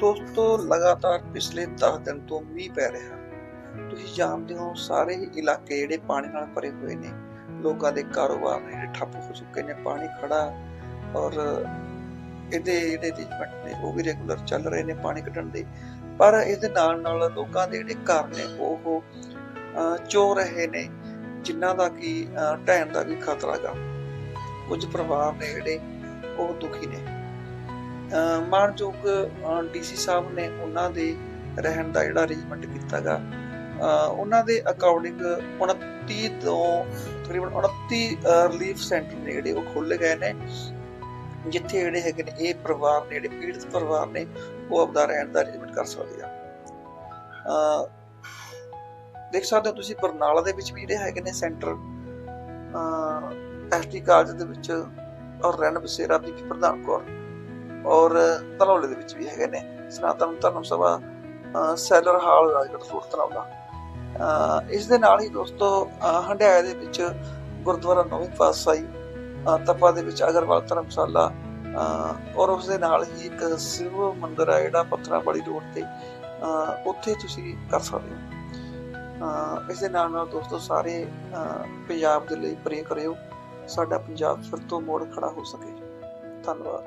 ਦੋਸਤੋ ਲਗਾਤਾਰ ਪਿਛਲੇ 10 ਦਿਨ ਤੋਂ ਮੀਂਹ ਪੈ ਰਿਹਾ। ਤੁਸੀਂ ਜਾਣਦੇ ਹੋ ਸਾਰੇ ਹੀ ਇਲਾਕੇ ਜਿਹੜੇ ਪਾਣੀ ਨਾਲ ਭਰੇ ਹੋਏ ਨੇ ਲੋਕਾਂ ਦੇ ਕਾਰੋਬਾਰ ਨੇ ਜਿਹੜੇ ਠੱਪ ਹੋ ਚੁੱਕੇ ਨੇ ਪਾਣੀ ਖੜਾ ਔਰ ਇਹਦੇ ਜਿਹੜੇ ਅਰੇਂਜਮੈਂਟ ਨੇ ਉਹ ਵੀ ਰੈਗੂਲਰ ਚੱਲ ਰਹੇ ਨੇ ਪਾਣੀ ਕੱਢਣ ਦੇ। ਪਰ ਇਹਦੇ ਨਾਲ ਨਾਲ ਲੋਕਾਂ ਦੇ ਜਿਹੜੇ ਘਰ ਨੇ ਉਹ ਚੋ ਰਹੇ ਨੇ ਜਿਨ੍ਹਾਂ ਦਾ ਕੀ ਅਹ, ਢਹਿਣ ਦਾ ਵੀ ਖਤਰਾ ਗਾ। ਕੁਝ ਪਰਿਵਾਰ ਨੇ ਜਿਹੜੇ ਉਹ ਦੁਖੀ ਨੇ। ਅਹ ਮਾਣਯੋਗ ਡੀਸੀ ਸਾਹਿਬ ਨੇ ਉਹਨਾਂ ਦੇ ਰਹਿਣ ਦਾ ਜਿਹੜਾ ਅਰੇਂਜਮੈਂਟ ਕੀਤਾਗਾ ਉਹਨਾਂ ਦੇ ਅਕੋਰਡਿੰਗ 29 ਤੋਂ ਤਕਰੀਬਨ 29 ਰਿਲੀਫ ਸੈਂਟਰ ਨੇ ਜਿਹੜੇ ਉਹ ਖੋਲ੍ਹੇ ਗਏ ਨੇ, ਜਿੱਥੇ ਜਿਹੜੇ ਹੈਗੇ ਨੇ ਇਹ ਪਰਿਵਾਰ ਨੇ, ਜਿਹੜੇ ਪੀੜਤ ਪਰਿਵਾਰ ਨੇ, ਉਹ ਆਪਦਾ ਰਹਿਣ ਦਾ ਅਰੇਂਜਮੈਂਟ ਕਰ ਸਕਦੇ ਆ। ਦੇਖ ਸਕਦੇ ਹੋ ਤੁਸੀਂ ਬਰਨਾਲਾ ਦੇ ਵਿੱਚ ਵੀ ਜਿਹੜੇ ਹੈਗੇ ਨੇ ਸੈਂਟਰ ਐਸਟੀ ਕਾਲਜ ਦੇ ਵਿੱਚ ਔਰ ਰੈਣ ਬਸੇਰਾ ਬੀਬੀ ਪ੍ਰਧਾਨ ਕੌਰ ਔਰ ਧਨੌਲੇ ਦੇ ਵਿੱਚ ਵੀ ਹੈਗੇ ਨੇ। Sanatan Dharam Sabha cellar hall Rajgarh road Dhanaula ਇਸ ਦੇ ਨਾਲ ਹੀ ਦੋਸਤੋ ਹੰਡਿਆਏ ਦੇ ਵਿੱਚ ਗੁਰਦੁਆਰਾ ਨੌਵੀਂ ਪਾਤਸ਼ਾਹੀ ਤਪਾ ਦੇ ਵਿੱਚ ਅਗਰਵਾਲ ਧਰਮਸ਼ਾਲਾ ਔਰ ਉਸ ਦੇ ਨਾਲ ਹੀ ਇੱਕ ਸਿਵ ਮੰਦਿਰ ਹੈ ਜਿਹੜਾ ਪੱਥਰਾਂ ਵਾਲੀ ਰੋਡ ਤੇ ਉੱਥੇ ਤੁਸੀਂ ਕਰ ਸਕਦੇ ਹੋ। ਇਸ ਦੇ ਨਾਲ ਨਾਲ ਦੋਸਤੋ ਸਾਰੇ ਪੰਜਾਬ ਦੇ ਲਈ ਪ੍ਰੇ ਕਰਿਓ। ਸਾਡਾ ਪੰਜਾਬ ਫਿਰ ਤੋਂ ਮੋੜ ਖੜਾ ਹੋ ਸਕੇ। ਧੰਨਵਾਦ।